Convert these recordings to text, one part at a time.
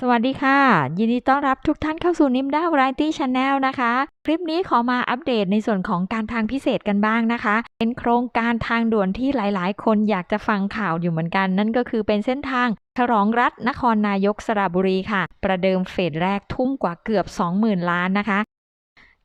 สวัสดีค่ะ ยินดีต้อนรับทุกท่านเข้าสู่นิมด้าวไรตี้ชาแนลนะคะ คลิปนี้ขอมาอัปเดตในส่วนของการทางพิเศษกันบ้างนะคะ เป็นโครงการทางด่วนที่หลายๆ คนอยากจะฟังข่าวอยู่เหมือนกัน นั่นก็คือเป็นเส้นทางฉลองรัฐนครนายกสระบุรีค่ะ ประเดิมเฟสแรกทุ่มกว่าเกือบ 20,000 ล้านนะคะ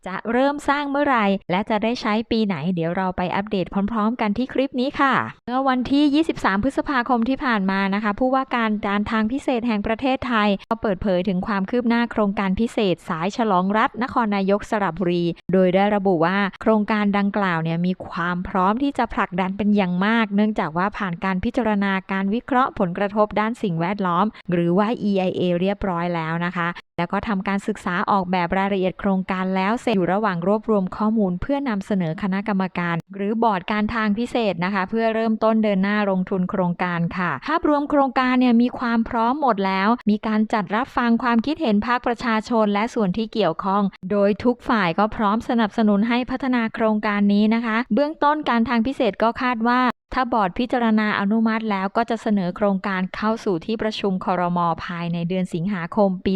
จะเริ่มสร้างเมื่อไหร่และจะได้ใช้ปีไหน เดี๋ยวเราไปอัปเดตพร้อม ๆ กันที่คลิปนี้ค่ะ เมื่อวันที่ 23 พฤษภาคมที่ผ่านมานะคะ ผู้ว่าการการทางพิเศษแห่งประเทศไทยก็เปิดเผยถึงความคืบหน้าโครงการพิเศษ สายฉลองรัฐ นครนายกสระบุรี โดยได้ระบุว่าโครงการดังกล่าวเนี่ยมีความพร้อมที่จะผลักดันเป็นอย่างมาก เนื่องจากว่าผ่านการพิจารณาการวิเคราะห์ผลกระทบด้านสิ่งแวดล้อม หรือว่า EIA เรียบร้อยแล้วนะคะ แล้วก็ทำการศึกษาออกแบบรายละเอียดโครงการแล้วเสร็จอยู่ระหว่างรวบรวมข้อมูล เพื่อนำเสนอคณะกรรมการ หรือบอร์ดการทางพิเศษนะคะ เพื่อเริ่มต้นเดินหน้าลงทุนโครงการค่ะ ภาพรวมโครงการเนี่ยมีความพร้อมหมดแล้ว มีการจัดรับฟังความคิดเห็นภาคประชาชนและส่วนที่เกี่ยวข้อง โดยทุกฝ่ายก็พร้อมสนับสนุนให้พัฒนาโครงการนี้นะคะ เบื้องต้นการทางพิเศษก็คาดว่า ถ้าบอร์ดพิจารณาอนุมัติแล้วก็จะเสนอโครงการเข้าสู่ที่ประชุมคอรมอภายในเดือนสิงหาคมปี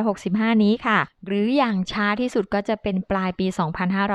2565 นี้ค่ะ หรืออย่างช้าที่สุดก็จะเป็นปลายปี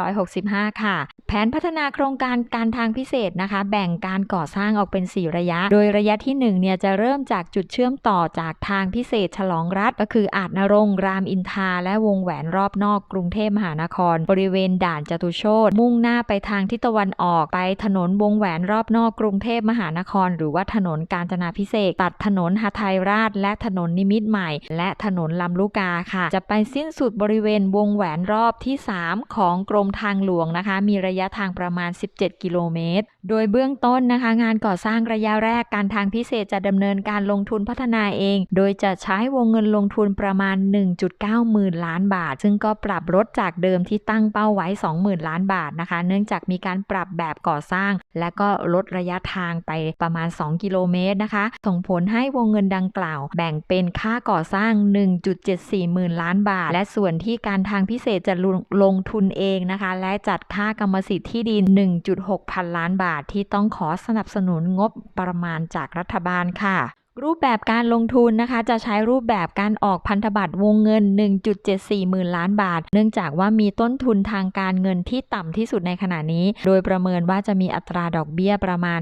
2565 ค่ะ แผนพัฒนาโครงการการทางพิเศษนะคะ แบ่งการก่อสร้างออกเป็น 4 ระยะ โดยระยะที่ 1 เนี่ยจะเริ่มจากจุดเชื่อมต่อจากทางพิเศษฉลองรัฐ ก็คืออาจนรงรามอินทราและวงแหวนรอบนอกกรุงเทพมหานคร บริเวณด่านจตุโชตมุ่งหน้าไปทางทิศตะวันออกไปถนนวงแหวนรอบนอกกรุงเทพมหานคร หรือว่าถนนกาญจนาพิเศษตัดถนนหทัยราช และถนนนิมิตใหม่ และถนนลำลูกกาค่ะ จะไปสิ้นสุดบริเวณวงแหวนรอบที่ 3 ของกรมทางหลวงนะคะ มีระยะทางประมาณ 17 กิโลเมตร โดยเบื้องต้นนะคะ งานก่อสร้างระยะแรกการทางพิเศษจะดำเนินการลงทุนพัฒนาเอง โดยจะใช้วงเงินลงทุนประมาณ 1.9 หมื่นล้านบาท ซึ่งก็ปรับลดจากเดิมที่ตั้งเป้าไว้ 20,000 ล้านบาทนะคะ เนื่องจากมีการปรับแบบก่อสร้าง และก็ลดระยะทางไปประมาณ 2 กิโลเมตรนะคะ ส่งผลให้วงเงินดังกล่าว แบ่งเป็นค่าก่อสร้าง 1.74หมื่นล้านบาท และส่วนที่การทางพิเศษจะลงลงทุนเองนะคะ และจัดค่ากรรมสิทธิ์ที่ดิน 1.6 พันล้านบาทที่ต้องขอสนับสนุนงบประมาณจากรัฐบาลค่ะ รูปแบบการลงทุนนะคะ จะใช้รูปแบบการออกพันธบัตรวงเงิน 1.74 หมื่นล้านบาท เนื่องจากว่ามีต้นทุนทางการเงินที่ต่ำที่สุดในขณะนี้ โดยประเมินว่าจะมีอัตราดอกเบี้ยประมาณ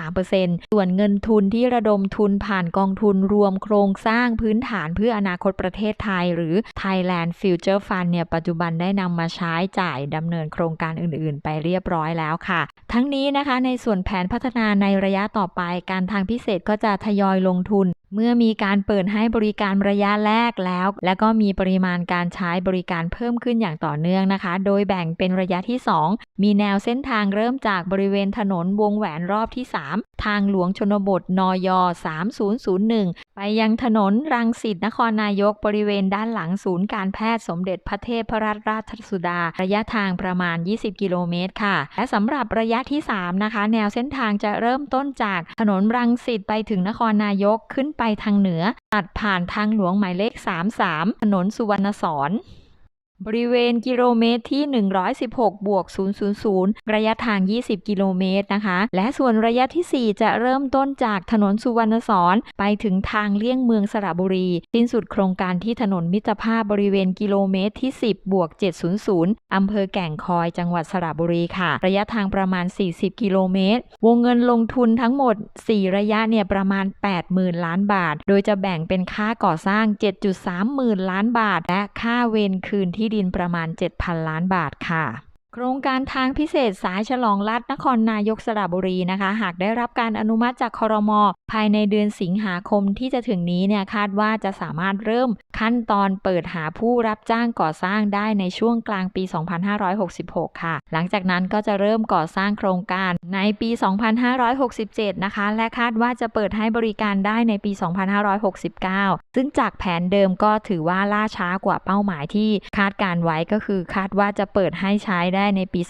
2-3%ส่วนเงินทุนที่ระดมทุนผ่านกองทุนรวมโครงสร้างพื้นฐานเพื่ออนาคตประเทศไทย หรือ Thailand Future Fund เนี่ยปัจจุบันได้นำมาใช้จ่ายดำเนินโครงการอื่น ๆ ไปเรียบร้อยแล้วค่ะ ทั้งนี้นะคะในส่วนแผนพัฒนาในระยะต่อไปการทางพิเศษก็จะทยอยลงทุน เมื่อมีการเปิดให้บริการระยะแรกแล้ว และก็มีปริมาณการใช้บริการเพิ่มขึ้นอย่างต่อเนื่องนะคะ โดยแบ่งเป็นระยะที่ 2 มีแนวเส้นทางเริ่มจากบริเวณถนนวงแหวนรอบที่ 3 ทางหลวงชนบทนอย3001 ไปยังถนนรังสิตนครนายกบริเวณด้านหลังศูนย์การแพทย์สมเด็จพระเทพรัตนราชสุดา ระยะทางประมาณ 20 กิโลเมตรค่ะ และสำหรับระยะที่ 3 นะคะ แนวเส้นทางจะเริ่มต้นจากถนนรังสิตไปถึงนครนายกขึ้นไปทางเหนือ ตัดผ่านทางหลวงหมายเลข 33 ถนนสุวรรณสอน บริเวณกิโลเมตรที่ 116 บวก 000 ระยะทาง 20 กิโลเมตรนะคะ และส่วนระยะที่ 4 จะเริ่มต้นจากถนนสุวรรณสอนไปถึงทางเลี่ยงเมืองสระบุรี สิ้นสุดโครงการที่ถนนมิตรภาพบริเวณกิโลเมตรที่ 10 บวก 700 อำเภอแก่งคอย จังหวัดสระบุรีค่ะ ระยะทางประมาณ 40 กิโลเมตร วงเงินลงทุนทั้งหมด 4 ระยะเนี่ยประมาณ 80,000 ล้านบาท โดยจะแบ่งเป็นค่าก่อสร้าง 7.3 หมื่นล้านบาท และค่าเวรคืนที่ดินประมาณ 7,000 ล้านบาทค่ะ โครงการทางพิเศษสายฉลองรัฐนครนายกสระบุรีนะคะ หากได้รับการอนุมัติจากคอรมอภายในเดือนสิงหาคมที่จะถึงนี้เนี่ยคาดว่าจะสามารถเริ่มขั้นตอนเปิดหาผู้รับจ้างก่อสร้างได้ในช่วงกลางปี 2566 ค่ะ หลังจากนั้นก็จะเริ่มก่อสร้างโครงการในปี 2567 นะคะ และคาดว่าจะเปิดให้บริการได้ในปี 2569ซึ่งจากแผนเดิมก็ถือว่าล่าช้ากว่าเป้าหมายที่คาดการไว้ก็คือคาดว่าจะเปิดให้ใช้ได้ในปี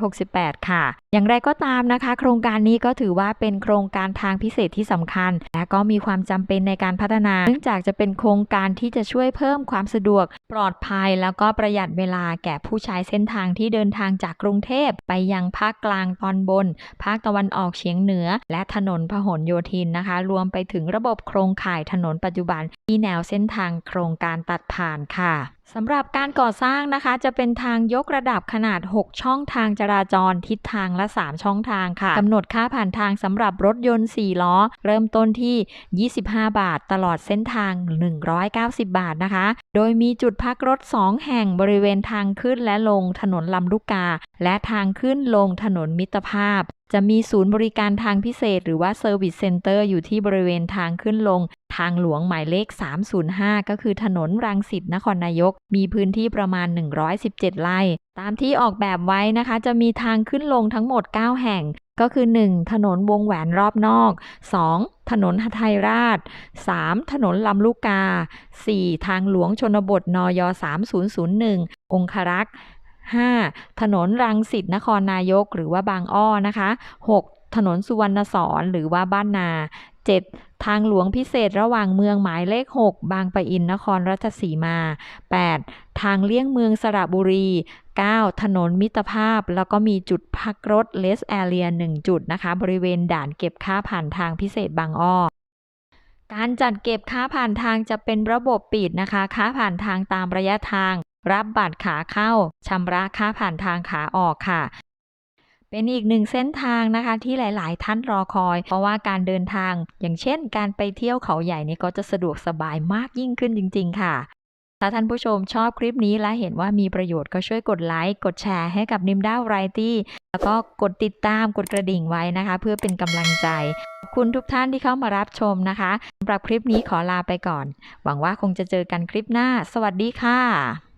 2568 ค่ะ อย่างไรก็ตามนะคะ โครงการนี้ก็ถือว่าเป็นโครงการทางพิเศษที่สำคัญ และก็มีความจำเป็นในการพัฒนา เนื่องจากจะเป็นโครงการที่จะช่วยเพิ่มความสะดวก ปลอดภัย แล้วก็ประหยัดเวลาแก่ผู้ใช้เส้นทางที่เดินทางจากกรุงเทพ ไปยังภาคกลางตอนบน ภาคตะวันออกเฉียงเหนือ และถนนพหลโยธินนะคะ รวมไปถึงระบบโครงข่ายถนนปัจจุบัน ที่แนวเส้นทางโครงการตัดผ่านค่ะสำหรับการก่อสร้างนะคะจะเป็นทางยกระดับขนาด 6 ช่องทางจราจรทิศทางละ 3 ช่องทางค่ะกำหนดค่าผ่านทางสำหรับรถยนต์ 4 ล้อ เริ่มต้นที่ 25 บาท ตลอดเส้นทาง 190 บาทนะคะ โดยมีจุดพักรถ 2 แห่งบริเวณทางขึ้นและลงถนนลำลูกกา และทางขึ้นลงถนนมิตรภาพ จะมีศูนย์บริการทางพิเศษ หรือว่า Service Center อยู่ที่บริเวณทางขึ้นลง ทางหลวงหมายเลข 305 ก็คือถนนรังสิตนครนายก มีพื้นที่ประมาณ 117 ไร่ ตามที่ออกแบบไว้นะคะ จะมีทางขึ้นลงทั้งหมด 9 แห่ง ก็คือ 1. ถนนวงแหวนรอบนอก 2. ถนนหทัยราช 3. ถนนลำลูกกา 4. ทางหลวงชนบทนย 3001 องครักษ์ 5. ถนนรังสิตนครนายกหรือว่าบางอ้อนะคะ 6. ถนนสุวรรณสอนหรือว่าบ้านนา 7. ทางหลวงพิเศษระหว่างเมืองหมายเลข 6 บางปะอินนครราชสีมา 8. ทางเลี่ยงเมืองสระบุรี 9. ถนนมิตรภาพ แล้วก็มีจุดพักรถเลสแอเรีย 1 จุดนะคะ บริเวณด่านเก็บค่าผ่านทางพิเศษบางอ้อการจัดเก็บค่าผ่านทางจะเป็นระบบปิดนะคะ ค่าผ่านทางตามระยะทาง รับบัตรขาเข้าชำระค่าผ่านทางขาออกค่ะ เป็นอีกหนึ่งเส้นทางนะคะที่หลาย ๆ ท่านรอคอย เพราะว่าการเดินทาง อย่างเช่น การไปเที่ยวเขาใหญ่นี่ก็จะสะดวกสบายมากยิ่งขึ้นจริง ๆ ค่ะ ถ้าท่านผู้ชมชอบคลิปนี้และเห็นว่ามีประโยชน์ก็ช่วยกดไลค์กดแชร์ให้กับนิมด้าไรตี้แล้วก็กดติดตามกดกระดิ่งไว้นะคะ เพื่อเป็นกำลังใจขอบคุณทุกท่านที่เข้ามารับชมนะคะสำหรับคลิปนี้ขอลาไปก่อน หวังว่าคงจะเจอกันคลิปหน้า สวัสดีค่ะ